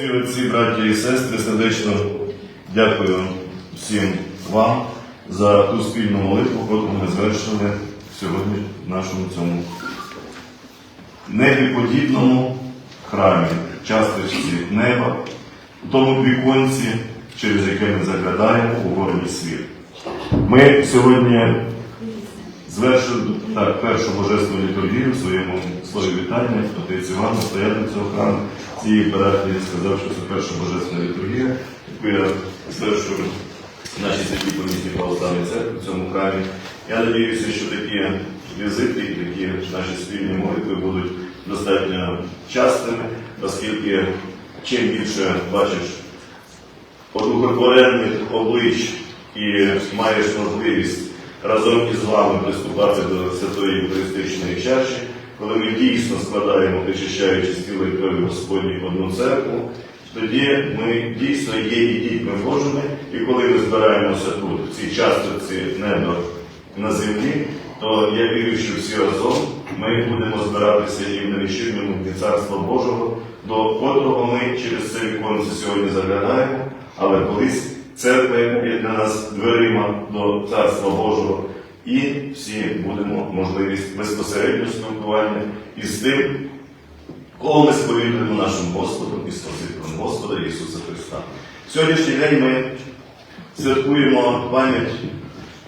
Свої отці, браті і сестри, сердечно дякую всім вам за ту спільну молитву, яку ми звершили сьогодні в нашому цьому небіподібному храмі, часточці неба, в тому віконці, через яке ми заглядаємо у городі світ. Ми сьогодні звершили так, першу божественну літургію в своєму слові вітання. Отець Іван, настоятель цього храму, цієї парафії сказав, що це перша божественна літургія, яку я звершую в нашій святій помісній православній церкві в цьому храмі. Я надіюся, що такі візити і такі наші спільні молитви будуть достатньо частими, оскільки чим більше бачиш одухотворених облич і маєш можливість разом із вами приступати до святої Євхаристичної чаші, коли ми дійсно складаємо, причащаючи тіло і крові Господні в одну церкву, тоді ми дійсно є і дітьми Божими, і коли ми збираємося тут, в цій частиці неба на землі, то я вірю, що всі разом ми будемо збиратися і в невічірньому дні Царства Божого, до котрого ми через це віконце сьогодні заглядаємо, але колись церква яка є для нас дверима до Царства Божого, і всі будемо можливість безпосереднього спілкування із тим, кого ми сповідуємо нашим Господом і Спасителем Господа Ісуса Христа. Сьогоднішній день ми святкуємо пам'ять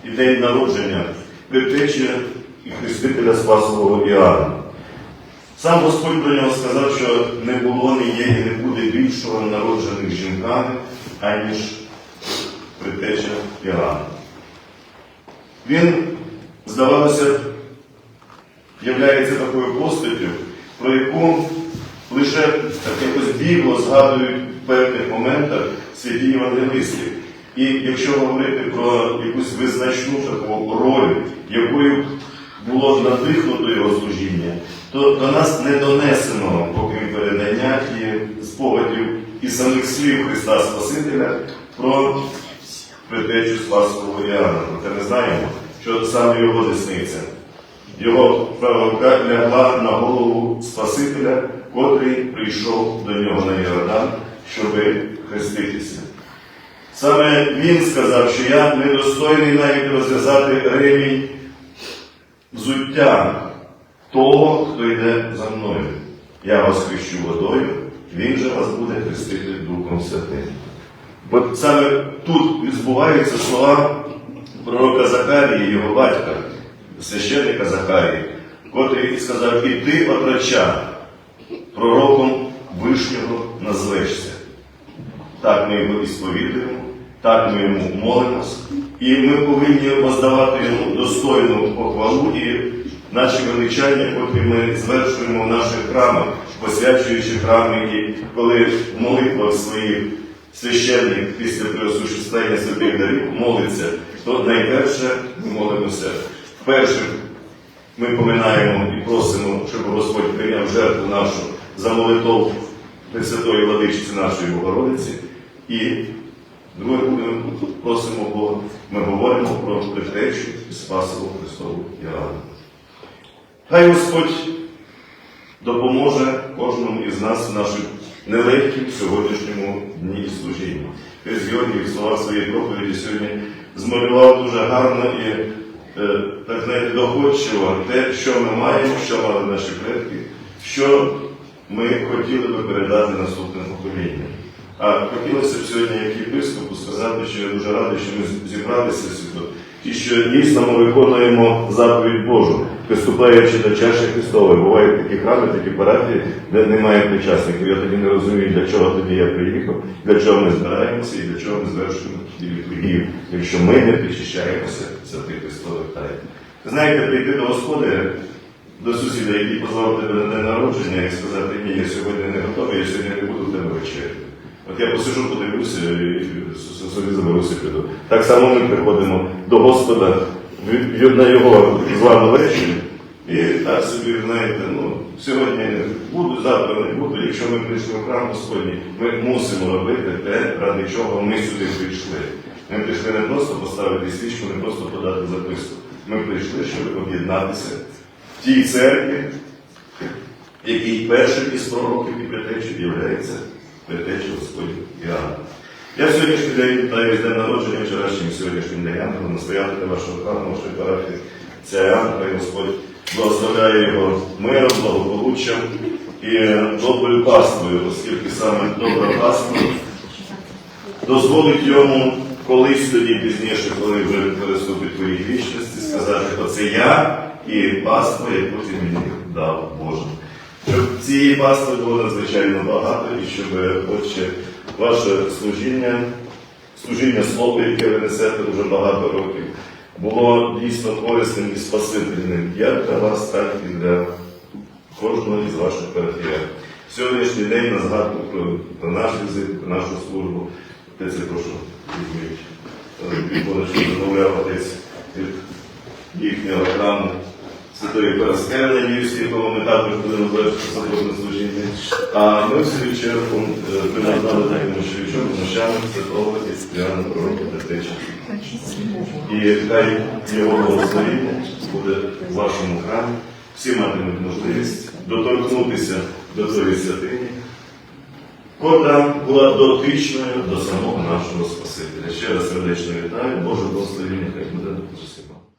і день народження предтечі і Хрестителя Спасового Іоанна. Сам Господь про нього сказав, що не було, не є і не буде більшого народжених жінками, аніж предтеча Іоанна. Він, здавалося, являється такою постаттю, про яку лише так якось бігло згадують в певних моментах святі євангелисти. І якщо говорити про якусь визначну таку роль, якою було надихнуто його служіння, то до нас не донесено, окрім передання і спогадів і самих слів Христа Спасителя про предтечу Спасового Іоанна. Проте ми знаємо, що саме його десниця, його права рука лягла на голову Спасителя, котрий прийшов до нього на Йордан, щоби хреститися. Саме він сказав, що я недостойний навіть розв'язати ремінь взуття того, хто йде за мною. Я вас хрещу водою, він же вас буде хрестити Духом Святим. Бо саме тут збуваються слова пророка Захарії, його батька, священника Захарії, котрий сказав, і ти, отрача, пророком Вишнього назвешся. Так ми його і сповідуємо, так ми йому молимось, і ми повинні воздавати йому достойну похвалу і наші величання, котрі ми звершуємо в наших храмах, посвячуючи храми, і коли в молитвах своїх священник після преосуществлення святих дарів молиться, то найперше ми молимося. Вперше ми поминаємо і просимо, щоб Господь прийняв жертву нашу за молитов Пресвятої Владичці нашої Богородиці. І друге ми просимо Бога, ми говоримо про предтечу і Спасову Христову Іоанна. Хай Господь допоможе кожному із нас в нашому нелегким сьогоднішньому дні служіння. Хтось Георгій в словах своєї проповіді сьогодні змалював дуже гарно і е, так знаєте, доходчиво те, що ми маємо, що мали наші предки, що ми хотіли би передати наступним поколінням. А хотілося б сьогодні, як єпископу, сказати, що я дуже радий, що ми зібралися сюди, і що дійсно ми виконуємо заповідь Божу, приступаючи до чаші Христової. Бувають такі храми, такі парафії, де немає причасників. Я тоді не розумію, для чого тоді я приїхав, для чого ми збираємося і для чого ми звершуємо ті літургію, якщо ми не причащаємося святих Христових тайн. Знаєте, прийти до Господа, до сусіда, який позвав тебе на день народження, і сказати, ні, я сьогодні не готовий, я сьогодні не буду тебе вечеряти. От я посижу, подивлюся і собі заберуся піду. Так само ми приходимо до Господа на його з вами. І так собі, знаєте, ну, сьогодні буду, завтра не буду. Якщо ми прийшли в храм Господній, ми мусимо робити те, ради чого ми сюди прийшли. Ми прийшли не просто поставити свічку, не просто подати записку. Ми прийшли, щоб об'єднатися в тій церкві, який першим із пророків і предтечів являється Предтечі Господь Іоанна. Я сьогоднішній день вітаю з днем народження вчорашнім сьогоднішнім днем Янгола, настоятеля вашого храму, вашої парафії. Це Янгола, і Господь благословляє його миром, благополуччям і доброю паствою, оскільки саме добра паства дозволить йому колись тоді пізніше, коли вже переступить твої вічності, сказати, оце я і паства, яку ти мені дав Боже. Щоб цієї пастви було надзвичайно багато, і щоб, Отче, ваше служіння, служіння слово, яке ви несете вже багато років, було дійсно корисним і спасительним як для вас, так і для кожного із ваших парафіян. Сьогоднішній день на згадку про, наш візит, про нашу службу. Отець, я прошу візьміть іконочку замовляв отець від їхнього храму Святої Параскеви, надіюсь, якого ми також будемо завершити соборне служіння. А ми в свою чергу е, такому щовічому нощами святого Істріана пророка Петеча. І хай його благословіння буде в вашому храмі. Всі матимуть можливість доторкнутися до тої святині, котра була дотичною до самого нашого Спасителя. Ще раз сердечно вітаю, Боже благословіння, хай буде з усіма.